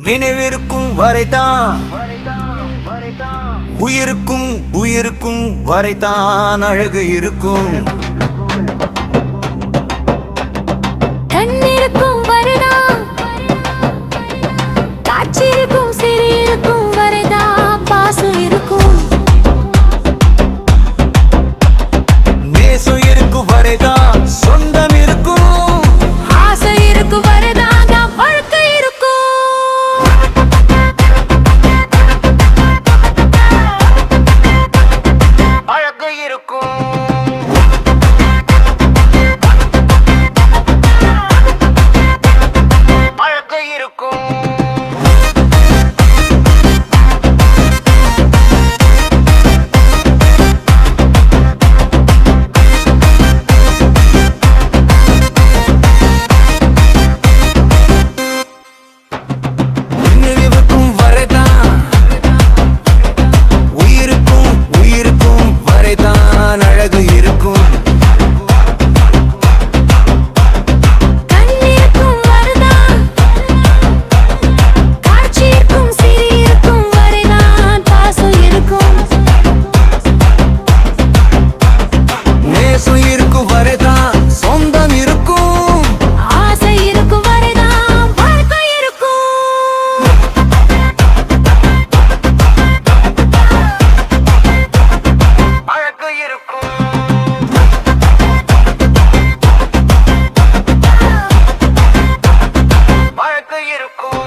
நினைவிருக்கும் வரைதான். உயிருக்கும் உயிருக்கும் வரைதான் அழகு இருக்கும். வரைதான். காட்சியிருக்கும் சிறியிருக்கும் வரைதான் பாசம் இருக்கும். நேசம் இருக்கும் சொந்தம் இருக்கும். இருக்கும். எனக்கு இருக்கும்.